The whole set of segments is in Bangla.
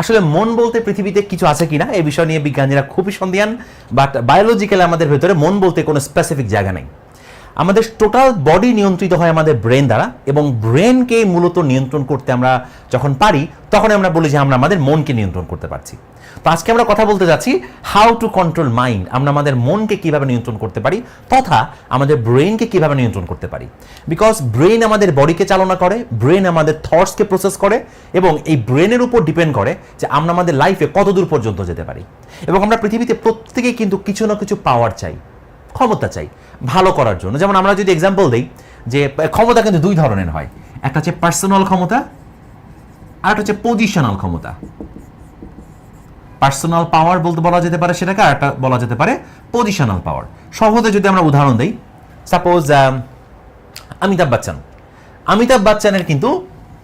আসলে মন বলতে পৃথিবীতে কিছু আছে কিনা, এই বিষয় নিয়ে বিজ্ঞানীরা খুবই সন্ধিয়ান বাট বায়োলজিক্যালি আমাদের ভেতরে মন বলতে কোনো স্পেসিফিক জায়গা নেই। আমাদের টোটাল বডি নিয়ন্ত্রিত হয় আমাদের ব্রেন দ্বারা, এবং ব্রেনকে মূলত নিয়ন্ত্রণ করতে আমরা যখন পারি তখন আমরা বলি যে আমরা আমাদের মনকে নিয়ন্ত্রণ করতে পারছি। তো আজকে আমরা কথা বলতে যাচ্ছি হাউ টু কন্ট্রোল মাইন্ড আমরা আমাদের মনকে কীভাবে নিয়ন্ত্রণ করতে পারি তথা আমাদের ব্রেনকে কীভাবে নিয়ন্ত্রণ করতে পারি। বিকজ ব্রেন আমাদের বডিকে চালনা করে ব্রেন আমাদের থটসকে প্রসেস করে এবং এই ব্রেনের উপর ডিপেন্ড করে যে আমরা আমাদের লাইফে কত দূর পর্যন্ত যেতে পারি। এবং আমরা পৃথিবীতে প্রত্যেকেই কিন্তু কিছু না কিছু পাওয়ার চাই, ক্ষমতা চাই, ভালো করার জন্য। যেমন আমরা যদি এক্সাম্পল দিই যে, ক্ষমতা কিন্তু দুই ধরনের হয়, একটা হচ্ছে পার্সোনাল ক্ষমতা আর একটা হচ্ছে পজিশনাল ক্ষমতা। পার্সোনাল পাওয়ার বলতে বলা যেতে পারে সেটাকে আর একটা বলা যেতে পারে পজিশনাল পাওয়ার সহজে যদি আমরা উদাহরণ দিই সাপোজ অমিতাভ বচ্চন অমিতাভ বচ্চনের কিন্তু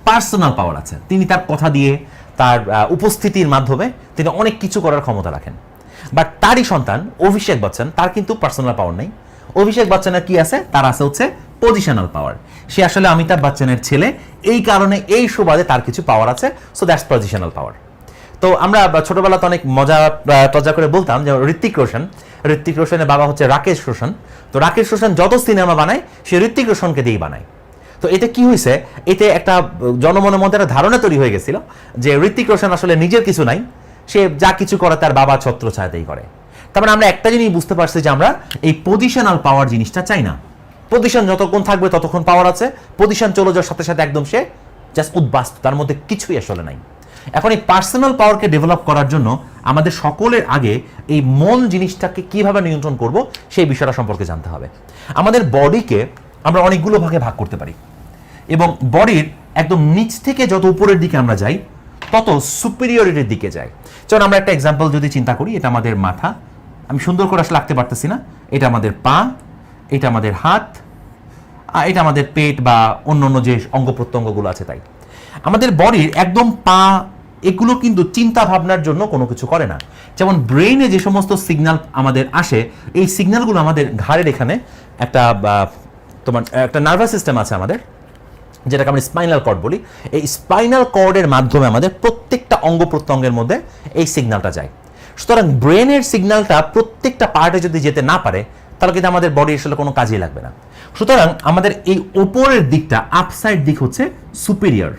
পার্সোনাল পাওয়ার আছে। তিনি তার কথা দিয়ে, তার উপস্থিতির মাধ্যমে তিনি অনেক কিছু করার ক্ষমতা রাখেন। বাট তারই সন্তান, অভিষেক বচ্চন, তার কিন্তু পার্সোনাল পাওয়ার নেই। অভিষেক বচ্চনের কি আছে? তার আছে হচ্ছে পজিশনাল পাওয়ার সে আসলে অমিতাভ বচ্চনের ছেলে। এই কারণে এই সুবাদে তার কিছু পাওয়ার আছে। সো দ্যাটস পজিশনাল পাওয়ার তো আমরা ছোটবেলাতে অনেক মজা টজা করে বলতাম যে ঋত্বিক রোশন। ঋত্বিক রোশনের বাবা হচ্ছে রাকেশ রোশন। তো রাকেশ রোশন যত সিনেমা বানায়, সে ঋত্বিক রোশনকে দিয়েই বানায়। তো এতে কি হয়েছে? এতে একটা, জনমনের মধ্যে একটা ধারণা তৈরি হয়ে গেছিল যে ঋত্বিক রোশন আসলে নিজের কিছু নাই। সে যা কিছু করে তার বাবা ছত্র ছায়াতেই করে। তার মানে আমরা একটা জিনিস বুঝতে পারছি যে আমরা এই পজিশনাল পাওয়ার জিনিসটা চাই না। পজিশন যতক্ষণ থাকবে ততক্ষণ পাওয়ার আছে। পজিশন চলে যাওয়ার সাথে সাথে একদম সে জাস্ট উদ্বাস্ত। তার মধ্যে কিছুই আসলে নাই। এখন এই পার্সোনাল পাওয়ারকে ডেভেলপ করার জন্য আমাদের সকলের আগে এই মন জিনিসটাকে কীভাবে নিয়ন্ত্রণ করব, সেই বিষয়টা সম্পর্কে জানতে হবে। আমাদের বডিকে আমরা অনেকগুলো ভাগে ভাগ করতে পারি। এবং বডির একদম নিচ থেকে যত উপরের দিকে আমরা যাই, তত সুপিরিয়রিটির দিকে যাই। যেমন আমরা একটা এক্সাম্পল যদি চিন্তা করি, এটা আমাদের মাথা। আমি সুন্দর করে আসলে রাখতে পারতেছি না। এটা আমাদের পা, এটা আমাদের হাত এটা আমাদের পেট বা অন্য অন্য যে অঙ্গ প্রত্যঙ্গগুলো আছে তাই। আমাদের বডির একদম পা এগুলো কিন্তু চিন্তা ভাবনার জন্য কোনো কিছু করে না। যেমন ব্রেইনে যে সমস্ত সিগনাল আমাদের আসে, এই সিগনালগুলো আমাদের ঘাড়ের এখানে একটা তোমার, একটা নার্ভাস সিস্টেম আছে আমাদের, যেটাকে আমরা স্পাইনাল কর্ড বলি। এই স্পাইনাল কর্ডের মাধ্যমে আমাদের প্রত্যেকটা অঙ্গ প্রত্যঙ্গের মধ্যে এই সিগনালটা যায়। সুতরাং ব্রেনের সিগন্যালটা প্রত্যেকটা পার্টে যদি যেতে না পারে, তাহলে কিন্তু আমাদের বডি আসলে কোনো কাজেই লাগবে না। সুতরাং আমাদের এই ওপরের দিকটা আপসাইড দিক হচ্ছে সুপিরিয়র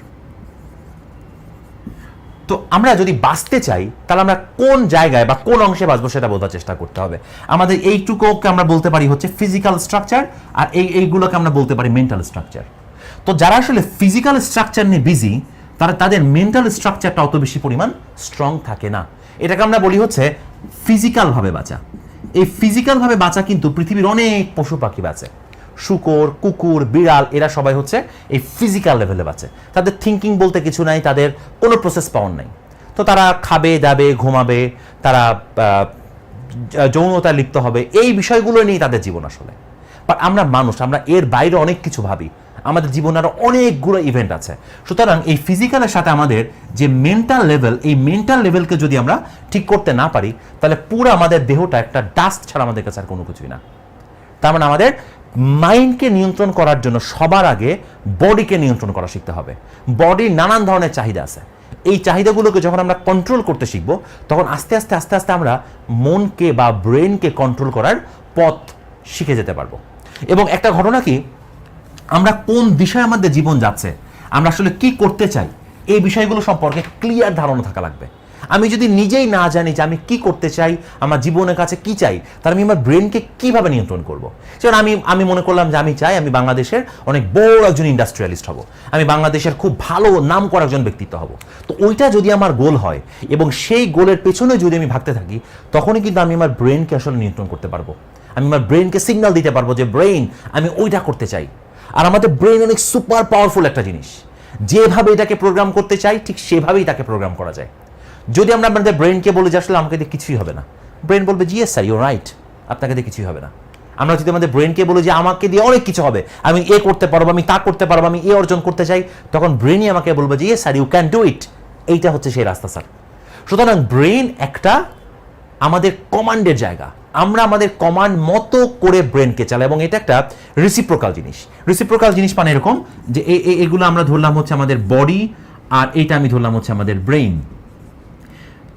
তো আমরা যদি বাঁচতে চাই, তাহলে আমরা কোন জায়গায় বা কোন অংশে বাঁচবো সেটা বোঝার চেষ্টা করতে হবে। আমাদের এইটুকুকে আমরা বলতে পারি হচ্ছে ফিজিক্যাল স্ট্রাকচার আর এই, এইগুলোকে আমরা বলতে পারি মেন্টাল স্ট্রাকচার তো যারা আসলে ফিজিক্যাল স্ট্রাকচার নিয়ে বিজি তারা তাদের মেন্টাল স্ট্রাকচারটা অত বেশি পরিমাণ স্ট্রং থাকে না। এটাকে আমরা বলি হচ্ছে ফিজিক্যালভাবে বাঁচা। এই ফিজিক্যালভাবে বাঁচা কিন্তু পৃথিবীর অনেক পশু পাখি বাঁচে। শুকর, কুকুর, বিড়াল, এরা সবাই হচ্ছে এই ফিজিক্যাল লেভেলে বাঁচে। তাদের থিঙ্কিং বলতে কিছু নাই, তাদের কোনো প্রসেস পাওয়ার নাই। তো তারা খাবে, দাবে, ঘুমাবে, তারা যৌনতায় লিপ্ত হবে, এই বিষয়গুলো নিয়েই তাদের জীবন আসলে। বাট আমরা মানুষ, আমরা এর বাইরে অনেক কিছু ভাবি। আমাদের জীবনে আরও অনেকগুলো ইভেন্ট আছে। সুতরাং এই ফিজিক্যালের সাথে আমাদের যে মেন্টাল লেভেল এই মেন্টাল লেভেলকে যদি আমরা ঠিক করতে না পারি, তাহলে পুরো আমাদের দেহটা একটা ডাস্ট ছাড়া আমাদের কাছে আর কোনো কিছুই না। তার মানে আমাদের মাইন্ডকে নিয়ন্ত্রণ করার জন্য সবার আগে বডিকে নিয়ন্ত্রণ করা শিখতে হবে। বডির নানান ধরনের চাহিদা আছে। এই চাহিদাগুলোকে যখন আমরা কন্ট্রোল করতে শিখব, তখন আস্তে আস্তে আস্তে আস্তে আমরা মনকে বা ব্রেনকে কন্ট্রোল করার পথ শিখে যেতে পারব। এবং একটা ঘটনা কি? আমরা কোন দিশায় আমাদের জীবন যাচ্ছে, আমরা আসলে কি করতে চাই, এই বিষয়গুলো সম্পর্কে ক্লিয়ার ধারণা থাকা লাগবে। আমি যদি নিজেই না জানি যে আমি কি করতে চাই, আমার জীবনের কাছে কি চাই, তাহলে আমি আমার ব্রেনকে কীভাবে নিয়ন্ত্রণ করব? যেমন আমি আমি মনে করলাম যে আমি চাই আমি বাংলাদেশের অনেক বড় একজন ইন্ডাস্ট্রিয়ালিস্ট হব। আমি বাংলাদেশের খুব ভালো নাম করা একজন ব্যক্তিত্ব হব। তো ওইটা যদি আমার গোল হয় এবং সেই গোলের পেছনে যদি আমি ভাবতে থাকি, তখনই কিন্তু আমি আমার ব্রেনকে আসলে নিয়ন্ত্রণ করতে পারব। আমি আমার ব্রেনকে সিগন্যাল দিতে পারব যে ব্রেন আমি ওইটা করতে চাই। আর আমাদের ব্রেন অনেক সুপার পাওয়ারফুল একটা জিনিস। যেভাবে এটাকে প্রোগ্রাম করতে চাই, ঠিক সেভাবেই তাকে প্রোগ্রাম করা যায়। যদি আমরা আমাদের ব্রেনকে বলি যে আসলে আমাকে দিয়ে কিছুই হবে না ব্রেন বলবে জি এস স্যার ইউ রাইট আপনাকে দিয়ে কিছুই হবে না। আমরা যদি আমাদের ব্রেনকে বলি যে, আমাকে দিয়ে অনেক কিছু হবে, আমি এ করতে পারব, আমি তা করতে পারব, আমি এ অর্জন করতে চাই, তখন ব্রেনই আমাকে বলবে যে ইয়ে sir you can do it এইটা হচ্ছে সেই রাস্তা স্যার সুতরাং ব্রেন একটা আমাদের কমান্ডের জায়গা। আমরা আমাদের কমান্ড মতো করে ব্রেনকে চালাই এবং এটা একটা রিসিপ্রোকাল জিনিস। রিসিপ্রোকাল জিনিস মানে এরকম যে এগুলো আমরা ধরলাম হচ্ছে আমাদের বডি আর এইটা আমি ধরলাম হচ্ছে আমাদের ব্রেইন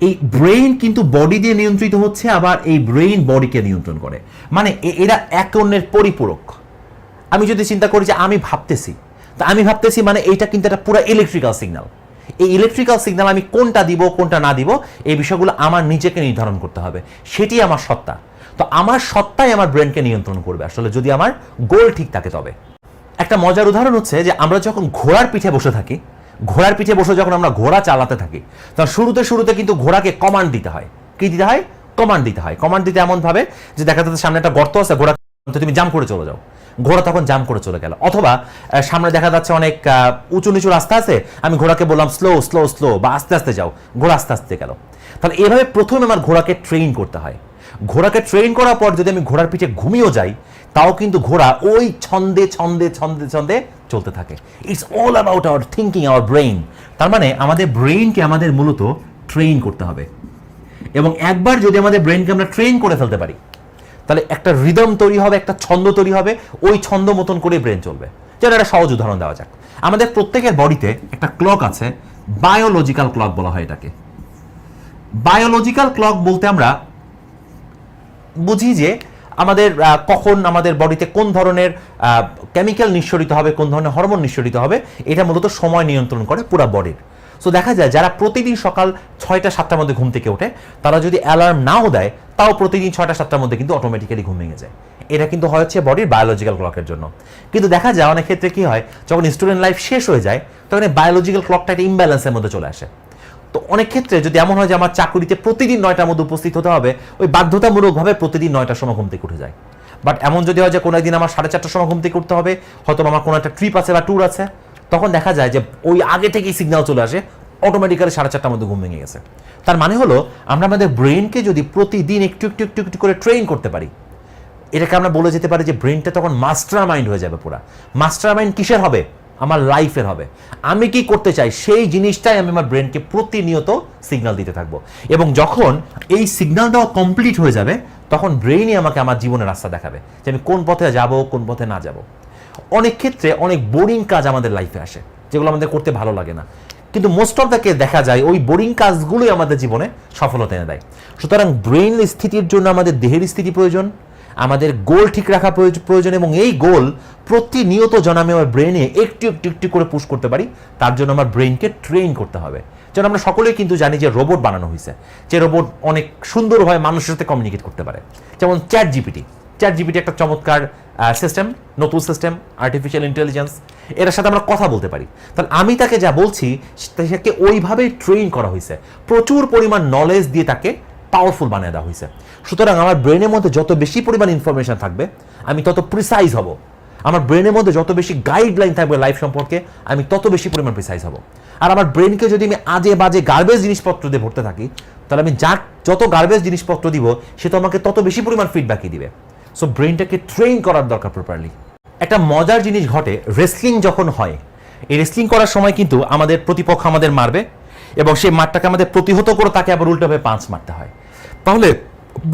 এই ব্রেইন কিন্তু বডি দিয়ে নিয়ন্ত্রিত হচ্ছে, আবার এই ব্রেইন বডিকে নিয়ন্ত্রণ করে। মানে এরা এক অন্যের পরিপূরক। আমি যদি চিন্তা করি যে আমি ভাবতেছি, তা আমি ভাবতেছি মানে এইটা কিন্তু একটা পুরো ইলেকট্রিক্যাল সিগন্যাল এই ইলেকট্রিক্যাল সিগন্যাল আমি কোনটা দিব, কোনটা না দিব, এই বিষয়গুলো আমার নিজেকে নির্ধারণ করতে হবে। সেটি আমার সত্তা। তো আমার সত্তাই আমার ব্রেনকে নিয়ন্ত্রণ করবে। আসলে যদি আমার গোল ঠিক থাকে তবে। একটা মজার উদাহরণ হচ্ছে যে আমরা যখন ঘোড়ার পিঠে বসে থাকি ঘোড়ার পিঠে বসে যখন আমরা ঘোড়া চালাতে থাকি তখন শুরুতে শুরুতে কিন্তু ঘোড়াকে কমান্ড দিতে হয়। কি দিতে হয়? কমান্ড দিতে হয়। কমান্ড দিতে এমন ভাবে যে দেখা যাচ্ছে সামনে একটা গর্ত আছে ঘোড়া তুমি জাম করে চলে যাও। ঘোড়া তখন জাম করে চলে গেল। অথবা সামনে দেখা যাচ্ছে অনেক উঁচু নিচু রাস্তা আছে, আমি ঘোড়াকে বললাম স্লো স্লো স্লো বা আস্তে আস্তে যাও। ঘোড়া আস্তে আস্তে গেল। তাহলে এভাবে প্রথমে আমার ঘোড়াকে ট্রেন করতে হয়। ঘোড়াকে ট্রেন করার পর যদি আমি ঘোড়ার পিঠে ঘুমিয়েও যাই, তাও কিন্তু ঘোড়া ওই ছন্দে ছন্দে ছন্দে ছন্দে চলতে থাকে। It's all about our thinking our brain তার মানে আমাদের ব্রেইনকে আমাদের মূলত ট্রেন করতে হবে। এবং একবার যদি আমাদের ব্রেনকে আমরা ট্রেন করে ফেলতে পারি, তাহলে একটা রিদম তৈরি হবে, একটা ছন্দ তৈরি হবে, ওই ছন্দ মতন করে ব্রেন চলবে। যেন একটা সহজ উদাহরণ দেওয়া যাক। আমাদের প্রত্যেকের বডিতে একটা ক্লক আছে বায়োলজিক্যাল ক্লক বলা হয় এটাকে। বায়োলজিক্যাল ক্লক বলতে আমরা বুঝি যে আমাদের কখন আমাদের বডিতে কোন ধরনের কেমিক্যাল নিঃসরিত হবে, কোন ধরনের হরমোন নিঃসরিত হবে, এটা মূলত সময় নিয়ন্ত্রণ করে পুরো বডির সো দেখা যায় যারা প্রতিদিন সকাল ছয়টা, সাতটার মধ্যে ঘুম থেকে ওঠে, তারা যদি অ্যালার্ম নাও দেয়, তাও প্রতিদিন ছয়টা, সাতটার মধ্যে কিন্তু অটোমেটিক্যালি ঘুম ভেঙে যায়। এটা কিন্তু হয় হচ্ছে বডির বায়োলজিক্যাল ক্লকের জন্য। কিন্তু দেখা যায় অনেক ক্ষেত্রে কি হয়, যখন স্টুডেন্ট লাইফ শেষ হয়ে যায়, তখন বায়োলজিক্যাল ক্লকটা একটা ইমব্যালেন্সের মধ্যে চলে আসে। তো অনেক ক্ষেত্রে যদি এমন হয় যে আমার চাকুরিতে প্রতিদিন নয়টার মধ্যে উপস্থিত হতে হবে, ওই বাধ্যতামূলকভাবে প্রতিদিন নয়টার সময় ঘুম থেকে উঠে যায়। বাট এমন যদি হয় যে কোনো একদিন আমার সাড়ে চারটার সময় ঘুম থেকে উঠতে হবে, হয়তো আমার কোনো একটা ট্রিপ আছে বা ট্যুর আছে, তখন দেখা যায় যে ওই আগে থেকেই সিগন্যাল চলে আসে অটোমেটিক্যালি সাড়ে চারটার মধ্যে ঘুম ভেঙে গেছে। তার মানে হলো, আমরা আমাদের ব্রেনকে যদি প্রতিদিন একটু একটু একটু একটু করে ট্রেন করতে পারি, এটাকে আমরা বলে যেতে পারি যে ব্রেনটা তখন মাস্টার মাইন্ড হয়ে যাবে পুরা। মাস্টার মাইন্ড কিসের হবে? আমার লাইফের হবে। আমি কি করতে চাই? সেই জিনিসটাই আমি আমার ব্রেনকে প্রতিনিয়ত সিগন্যাল দিতে থাকব। এবং যখন এই সিগন্যাল দেওয়া কমপ্লিট হয়ে যাবে, তখন ব্রেইনই আমাকে আমার জীবনের রাস্তা দেখাবে যে আমি কোন পথে যাব, কোন পথে না যাব। অনেক ক্ষেত্রে অনেক বোরিং কাজ আমাদের লাইফে আসে, যেগুলো আমাদের করতে ভালো লাগে না। কিন্তু মোস্ট অফ দ্যাকে দেখা যায়, ওই বোরিং কাজগুলোই আমাদের জীবনে সফলতা এনে দেয়। সুতরাং ব্রেইন স্থিতির জন্য আমাদের দেহের স্থিতি প্রয়োজন আমাদের গোল ঠিক রাখা প্রয়োজ- প্রয়োজন এবং এই গোল প্রতিনিয়ত যেন আমি আমার ব্রেনে একটু একটু একটু করে পুশ করতে পারি, তার জন্য আমার ব্রেনকে ট্রেন করতে হবে। যেন আমরা সকলেই কিন্তু জানি যে রোবট বানানো হয়েছে যে রোবট অনেক সুন্দরভাবে মানুষের সাথে কমিউনিকেট করতে পারে। যেমন চ্যাট জিপিটি চ্যাট জিপিটি একটা চমৎকার সিস্টেম নতুন সিস্টেম আর্টিফিশিয়াল ইন্টেলিজেন্স এর সাথে আমরা কথা বলতে পারি। তাহলে আমি তাকে যা বলছি তাকে ওইভাবেই ট্রেন করা হয়েছে প্রচুর পরিমাণ নলেজ দিয়ে তাকে পাওয়ারফুল বানিয়ে দেওয়া হয়েছে সুতরাং আমার ব্রেনের মধ্যে যত বেশি পরিমাণ ইনফরমেশন থাকবে, আমি তত প্রিসাইজ হব। আমার ব্রেনের মধ্যে যত বেশি গাইডলাইন থাকবে লাইফ সম্পর্কে, আমি তত বেশি পরিমাণ প্রিসাইজ হব। আর আমার ব্রেনকে যদি আমি আজে বাজে গার্বেজ জিনিসপত্র দিয়ে ভরতে থাকি, তাহলে আমি যা যত গার্বেজ জিনিসপত্র দিব, সে তো আমাকে তত বেশি পরিমাণ ফিডব্যাকই দিবে। সো ব্রেনটাকে ট্রেন করার দরকার প্রপারলি একটা মজার জিনিস ঘটে রেসলিং যখন হয়, এই রেসলিং করার সময় কিন্তু আমাদের প্রতিপক্ষ আমাদের মারবে এবং সেই মারটাকে আমাদের প্রতিহত করে তাকে আবার উল্টোভাবে পাঁচ মারতে হয়। তাহলে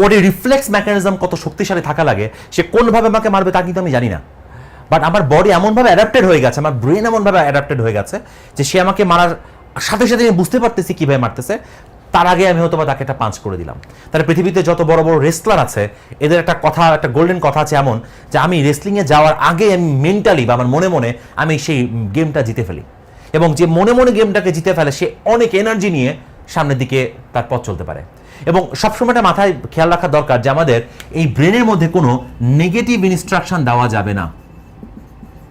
বডি রিফ্লেক্স মেকানিজম কত শক্তিশালী থাকা লাগে, সে কোনভাবে আমাকে মারবে তা কিন্তু আমি জানি না। বাট আমার বডি এমনভাবে অ্যাডাপ্টেড হয়ে গেছে, আমার ব্রেন এমনভাবে অ্যাডাপ্টেড হয়ে গেছে, যে সে আমাকে মারার সাথে সাথে আমি বুঝতে পারতেছি কীভাবে মারতেছে, তার আগে আমি হয়তো তাকে একটা পাঁচ করে দিলাম। তাহলে পৃথিবীতে যত বড় বড় রেসলার আছে, এদের একটা কথা, একটা গোল্ডেন কথা আছে এমন, যে আমি রেসলিংয়ে যাওয়ার আগে আমি মেন্টালি বা আমার মনে মনে আমি সেই গেমটা জিতে ফেলি। এবং যে মনে মনে গেমটাকে জিতে ফেলে, সে অনেক এনার্জি নিয়ে সামনের দিকে তার পথ চলতে পারে। এবং সবসময় একটা মাথায় খেয়াল রাখা দরকার যে আমাদের এই ব্রেনের মধ্যে কোনো নেগেটিভ ইনস্ট্রাকশন দেওয়া যাবে না।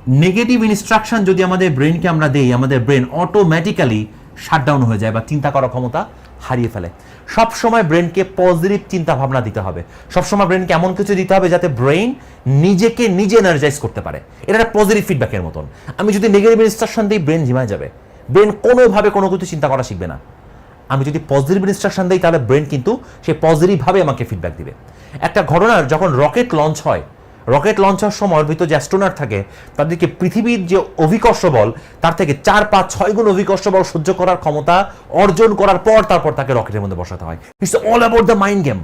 নেগেটিভ ইনস্ট্রাকশন যদি আমাদের ব্রেনকে আমরা দেই, আমাদের ব্রেন অটোমেটিক্যালি শাটডাউন হয়ে যায় বা চিন্তা করার ক্ষমতা হারিয়ে ফেলে। সব সময় ব্রেনকে পজিটিভ চিন্তা ভাবনা দিতে হবে। সবসময় ব্রেনকে এমন কিছু দিতে হবে যাতে ব্রেন নিজেকে নিজে এনার্জাইজ করতে পারে। এটা একটা পজিটিভ ফিডব্যাকের মতন। আমি যদি নেগেটিভ ইনস্ট্রাকশন দিই, ব্রেন ঝিমায় যাবে। ব্রেন কোনোভাবে কোনো কিছু চিন্তা করা শিখবে না। আমি যদি পজিটিভ ইনস্ট্রাকশন দিই, তাহলে ব্রেন কিন্তু সে পজিটিভভাবে আমাকে ফিডব্যাক দিবে। একটা ঘটনার যখন রকেট লঞ্চ হয় রকেট লঞ্চ হওয়ার সময় ভিতর যে অ্যাস্ট্রোনাট থাকে, তাদেরকে পৃথিবীর যে অভিকর্ষ বল, তার থেকে চার, পাঁচ, ছয় গুণ অভিকর্ষ বল সহ্য করার ক্ষমতা অর্জন করার পর তারপর তাকে রকেটের মধ্যে বসাতে হয়। It's all about the mind game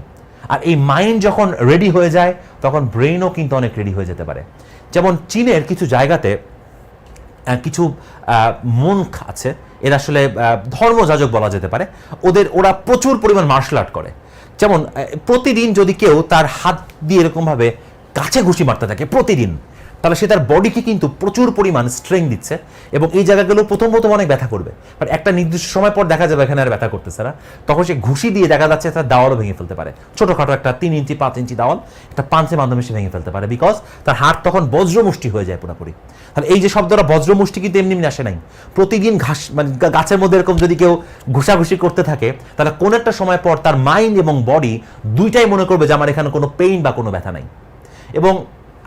আর এই মাইন্ড যখন রেডি হয়ে যায়, তখন ব্রেনও কিন্তু অনেক রেডি হয়ে যেতে পারে। যেমন চীনের কিছু জায়গাতে কিছু মনক আছে। এরা আসলে ধর্মযাজক বলা যেতে পারে। ওদের, ওরা প্রচুর পরিমাণ মার্শাল আর্ট করে। যেমন প্রতিদিন যদি কেউ তার হাত দিয়ে এরকমভাবে কাছে ঘুষি মারতে থাকে, প্রতিদিন। তাহলে সে তার বডিকে কিন্তু প্রচুর পরিমাণ স্ট্রেং দিচ্ছে এবং এই জায়গাগুলো প্রথম প্রথম অনেক ব্যথা করবে। বাট একটা নির্দিষ্ট সময় পর দেখা যাবে এখানে আর ব্যথা করতেছে না। তখন সে ঘুষি দিয়ে দেখা যাচ্ছে তার দাওয়ালও ভেঙে ফেলতে পারে। ছোটোখাটো একটা তিন ইঞ্চি, পাঁচ ইঞ্চি দাওয়াল একটা পাঞ্চের মাধ্যমে সে ভেঙে ফেলতে পারে বিকজ তার হাত তখন বজ্রমুষ্টি হয়ে যায় পুরোপুরি। তাহলে এই যে শব্দটা বজ্রমুষ্টি কিন্তু এমনি এমনি আসে নাই। প্রতিদিন ঘাস মানে গাছের মধ্যে এরকম যদি কেউ ঘুষাঘুষি করতে থাকে, তাহলে কোনো একটা সময় পর তার মাইন্ড এবং বডি দুইটাই মনে করবে যে আমার এখানে কোনো পেইন বা কোনো ব্যথা নাই। এবং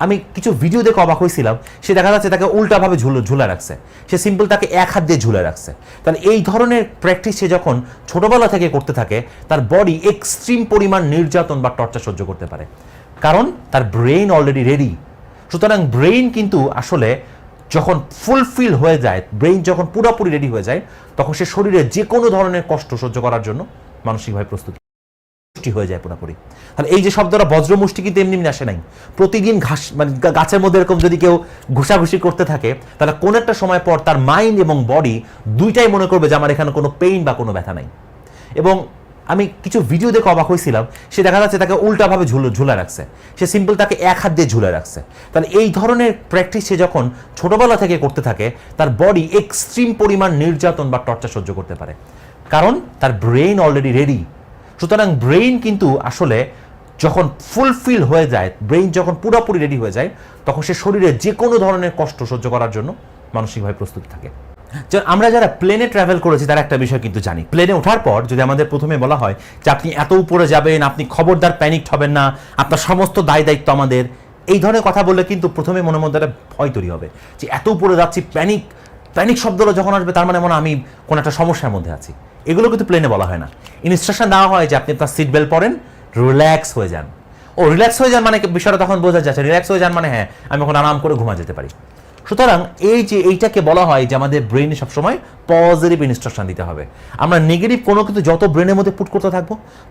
আমি কিছু ভিডিও দেখে অবাক হয়েছিলাম। সে দেখা যাচ্ছে তাকে উল্টাভাবে ঝুলো ঝুলে রাখছে। সে সিম্পল তাকে এক হাত দিয়ে ঝুলে রাখছে। তাহলে এই ধরনের প্র্যাকটিস সে যখন ছোটবেলা থেকে করতে থাকে, তার বডি এক্সট্রিম পরিমাণ নির্যাতন বা টর্চার সহ্য করতে পারে। কারণ তার ব্রেইন অলরেডি রেডি সুতরাং ব্রেইন কিন্তু আসলে যখন ফুলফিল হয়ে যায় ব্রেইন যখন পুরোপুরি রেডি হয়ে যায়, তখন সে শরীরে যে কোনো ধরনের কষ্ট সহ্য করার জন্য মানসিকভাবে প্রস্তুত। মুষ্টি হয়ে যায় পুরোপুরি। তাহলে এই যে শব্দটা বজ্রমুষ্টি কিন্তু এমনি এমনি আসে নাই। প্রতিদিন ঘাস মানে গাছের মধ্যে এরকম যদি কেউ ঘুষাঘুষি করতে থাকে, তাহলে কোন একটা সময় পর তার মাইন্ড এবং বডি দুইটাই মনে করবে যে আমার এখানে কোনো পেইন বা কোনো ব্যথা নাই। এবং আমি কিছু ভিডিও দেখে অবাক হয়েছিলাম, সে দেখা যাচ্ছে তাকে উল্টাভাবে ঝুলো, ঝুলে রাখছে। সে সিম্পল তাকে এক হাত দিয়ে ঝুলে রাখছে। তাহলে এই ধরনের প্র্যাকটিস সে যখন ছোটবেলা থেকে করতে থাকে, তার বডি এক্সট্রিম পরিমাণ নির্যাতন বা টর্চার সহ্য করতে পারে। কারণ তার ব্রেইন অলরেডি রেডি সুতরাং ব্রেইন কিন্তু আসলে যখন ফুলফিল হয়ে যায় ব্রেইন যখন পুরোপুরি রেডি হয়ে যায়, তখন সে শরীরে যে কোনো ধরনের কষ্ট সহ্য করার জন্য মানসিকভাবে প্রস্তুত থাকে। আমরা যারা প্লেনে ট্রাভেল করেছি, তার একটা বিষয় কিন্তু জানি। প্লেনে ওঠার পর যদি আমাদের প্রথমে বলা হয় যে আপনি এত উপরে যাবেন, আপনি খবরদার প্যানিকড হবেন না, আপনার সমস্ত দায় দায়িত্ব আমাদের, এই ধরনের কথা বললে কিন্তু প্রথমে মনের মধ্যে একটা ভয় তৈরি হবে। যে এত উপরে যাচ্ছি প্যানিক প্যানিক শব্দটা যখন আসবে, তার মানে মনে আমি কোনো একটা সমস্যার মধ্যে আছি। এগুলো কিন্তু প্লেনে বলা হয় না। ইনস্ট্রাকশন দেওয়া হয় যে আপনি আপনার সিট বেল্ট পরেন রিল্যাক্স হয়ে যান। ও রিল্যাক্স হয়ে যান মানে বিষয়টা তখন বোঝা যাচ্ছে রিল্যাক্স হয়ে যান মানে হ্যাঁ আমি এখন আরাম করে ঘুমা যেতে পারি। সুতরাং এই যে এইটাকে বলা হয় যে আমাদের ব্রেনে সবসময় পজিটিভ ইনস্ট্রাকশন দিতে হবে। আমরা নেগেটিভ কোনো কিছু যত ব্রেনের মধ্যে পুট করতে থাকব,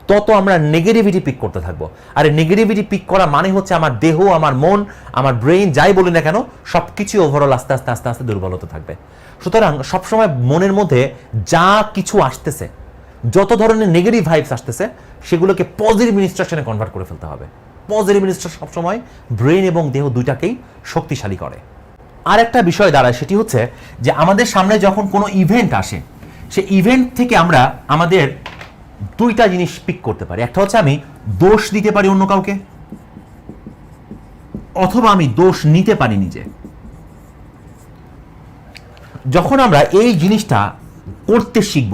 তত আমরা নেগেটিভিটি পিক করতে থাকব। আর নেগেটিভিটি পিক করা মানে হচ্ছে আমার দেহ, আমার মন, আমার ব্রেন যাই বলি না কেন সব কিছু ওভারঅল আস্তে আস্তে আস্তে আস্তে দুর্বল হতে থাকবে। সুতরাং সবসময় মনের মধ্যে যা কিছু আসতেছে, যত ধরনের নেগেটিভ ভাইবস আসতেছে, সেগুলোকে পজিটিভ ইনস্ট্রাকশনে কনভার্ট করে ফেলতে হবে। পজিটিভ ইনস্ট্রাকশন সবসময় ব্রেন এবং দেহ দুইটাকেই শক্তিশালী করে। আর একটা বিষয় দাঁড়ায়, সেটি হচ্ছে যে আমাদের সামনে যখন কোনো ইভেন্ট আসে সে ইভেন্ট থেকে আমরা আমাদের দুইটা জিনিস পিক করতে পারি। একটা হচ্ছে আমি দোষ দিতে পারি অন্য কাউকে, অথবা আমি দোষ নিতে পারি নিজে। যখন আমরা এই জিনিসটা করতে শিখব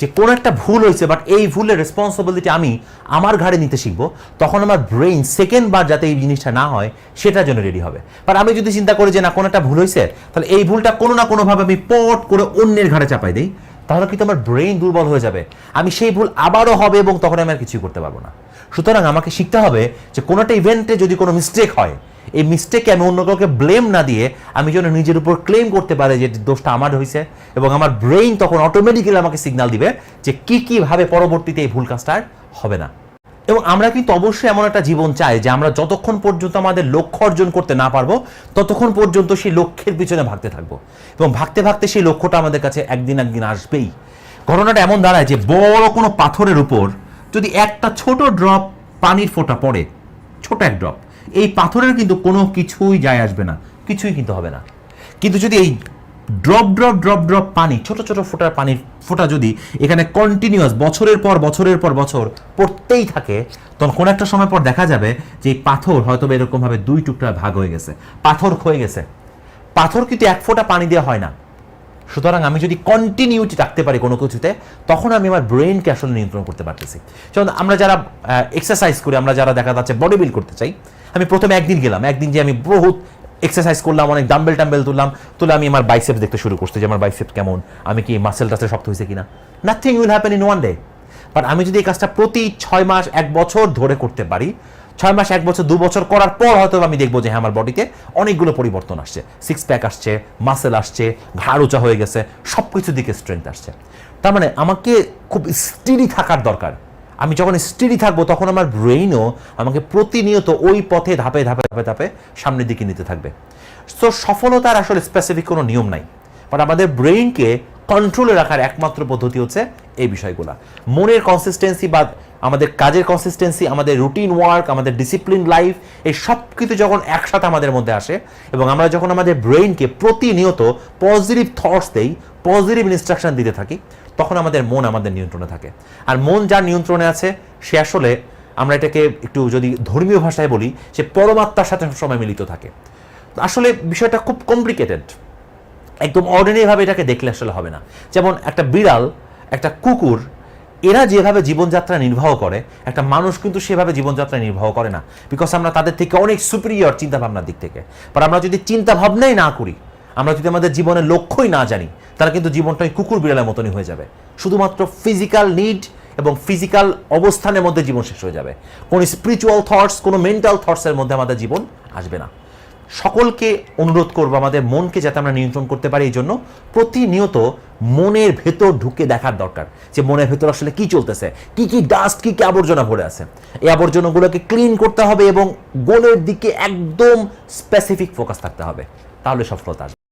যে কোন একটা ভুল হয়েছে বাট এই ভুলের রেসপন্সিবিলিটি আমি আমার ঘাড়ে নিতে শিখব, তখন আমার ব্রেইন সেকেন্ড বার যাতে এই জিনিসটা না হয়, সেটার জন্য রেডি হবে। বাট আমি যদি চিন্তা করি যে না, কোনো একটা ভুল হয়েছে, তাহলে এই ভুলটা কোনো না কোনোভাবে আমি পট করে অন্যের ঘাড়ে চাপাই দিই, তাহলে কিন্তু আমার ব্রেইন দুর্বল হয়ে যাবে। আমি সেই ভুল আবারও হবে এবং তখন আমি আর কিছুই করতে পারব না। সুতরাং আমাকে শিখতে হবে যে কোনো একটা ইভেন্টে যদি কোনো মিস্টেক হয় এই মিস্টেকে আমি অন্য কাউকে ব্লেম না দিয়ে আমি যেন নিজের উপর ক্লেম করতে পারি যে দোষটা আমার হয়েছে এবং আমার ব্রেইন তখন অটোমেটিক্যালি আমাকে সিগন্যাল দিবে যে কী কীভাবে পরবর্তীতে এই ভুল কাজটা হবে না। এবং আমরা কিন্তু অবশ্যই এমন একটা জীবন চাই যে আমরা যতক্ষণ পর্যন্ত আমাদের লক্ষ্য অর্জন করতে না পারব, ততক্ষণ পর্যন্ত সেই লক্ষ্যের পিছনে ভাগতে থাকব। এবং ভাগতে ভাগতে সেই লক্ষ্যটা আমাদের কাছে একদিন একদিন আসবেই। ঘটনাটা এমন দাঁড়ায় যে বড় কোনো পাথরের উপর যদি একটা ছোট ড্রপ পানির ফোঁটা পড়ে, ছোট এক ড্রপ এই পাথরের কিন্তু কোনো কিছুই যায় আসবে না, কিছুই কিন্তু হবে না। কিন্তু যদি এই ড্রপ ড্রপ ড্রপ ড্রপ পানি, ছোট ছোট ফোটার পানির ফোঁটা যদি এখানে কন্টিনিউয়াস বছরের পর বছরের পর বছর পড়তেই থাকে, তখন কোনো একটা সময় পর দেখা যাবে যে এই পাথর হয়তো এরকমভাবে দুই টুকরা ভাগ হয়ে গেছে। পাথর ক্ষয়ে গেছে। পাথর কিন্তু এক ফোঁটা পানি দেওয়া হয় না। সুতরাং আমি যদি কন্টিনিউটি রাখতে পারি কোনো কিছুতে, তখন আমি আমার ব্রেনকে আসলে নিয়ন্ত্রণ করতে পারতেছি। যেমন আমরা যারা এক্সারসাইজ করি, আমরা যারা দেখা যাচ্ছে বডি বিল্ড করতে চাই আমি প্রথমে একদিন গেলাম, একদিন যে আমি বহুত এক্সারসাইজ করলাম, অনেক ডাম্বেল টাম্বেল তুললাম, তুলে আমি আমার বাইসেপ দেখতে শুরু করছি যে আমার বাইসেপ কেমন, আমি কি মাসেল টাসেল শক্ত হয়েছে কিনা। Nothing will happen in one day but আমি যদি এই কাজটা প্রতি ছয় মাস, এক বছর ধরে করতে পারি, ছয় মাস, এক বছর, দু বছর করার পর হয়তো আমি দেখব যে হ্যাঁ আমার বডিতে অনেকগুলো পরিবর্তন আসছে। সিক্স প্যাক আসছে মাসেল আসছে, ঘাড় উঁচা হয়ে গেছে সব কিছু দিকে স্ট্রেংথ আসছে। তার মানে আমাকে খুব স্টিডি থাকার দরকার। আমি যখন স্টিডি থাকব, তখন আমার ব্রেইনও আমাকে প্রতিনিয়ত ওই পথে ধাপে ধাপে ধাপে ধাপে সামনের দিকে নিতে থাকবে। সো সফলতার আসলে স্পেসিফিক কোনো নিয়ম নাই। বাট আমাদের ব্রেইনকে কন্ট্রোলে রাখার একমাত্র পদ্ধতি হচ্ছে এই বিষয়গুলো। মনের কনসিস্টেন্সি বা আমাদের কাজের কনসিস্টেন্সি আমাদের রুটিন ওয়ার্ক আমাদের ডিসিপ্লিন লাইফ এই সব কিছু যখন একসাথে আমাদের মধ্যে আসে এবং আমরা যখন আমাদের ব্রেইনকে প্রতিনিয়ত পজিটিভ থটস দেই পজিটিভ ইনস্ট্রাকশন দিতে থাকি তখন আমাদের মন আমাদের নিয়ন্ত্রণে থাকে। আর মন যার নিয়ন্ত্রণে আছে, সে আসলে আমরা এটাকে একটু যদি ধর্মীয় ভাষায় বলি, সে পরমাত্মার সাথে সময় মিলিত থাকে। আসলে বিষয়টা খুব কমপ্লিকেটেড একদম অর্ডিনারিভাবে এটাকে দেখলে আসলে হবে না। যেমন একটা বিড়াল, একটা কুকুর, এরা যেভাবে জীবনযাত্রা নির্বাহ করে, একটা মানুষ কিন্তু সেভাবে জীবনযাত্রা নির্বাহ করে না। বিকজ আমরা তাদের থেকে অনেক সুপিরিয়র চিন্তাভাবনার দিক থেকে। বাট আমরা যদি চিন্তাভাবনাই না করি, আমরা যদি আমাদের জীবনের লক্ষ্যই না জানি তাহলে কিন্তু জীবনটা ওই কুকুর বিড়ালের মতনই হয়ে যাবে। শুধুমাত্র ফিজিক্যাল নিড এবং ফিজিক্যাল অবস্থানের মধ্যে জীবন শেষ হয়ে যাবে। কোনো স্পিরিচুয়াল থটস কোনো মেন্টাল থটসের মধ্যে আমাদের জীবন আসবে না। সকলকে অনুরোধ করব আমাদের মনকে যাতে আমরা নিয়ন্ত্রণ করতে পারি, এই জন্য প্রতিনিয়ত মনের ভেতর ঢুকে দেখার দরকার যে মনের ভেতর আসলে কি চলতেছে, কি কি ডাস্ট কি কি আবর্জনা ভরে আছে। এই আবর্জনাগুলোকে ক্লিন করতে হবে এবং গোলের দিকে একদম স্পেসিফিক ফোকাস থাকতে হবে। তাহলে সফলতা আসবে।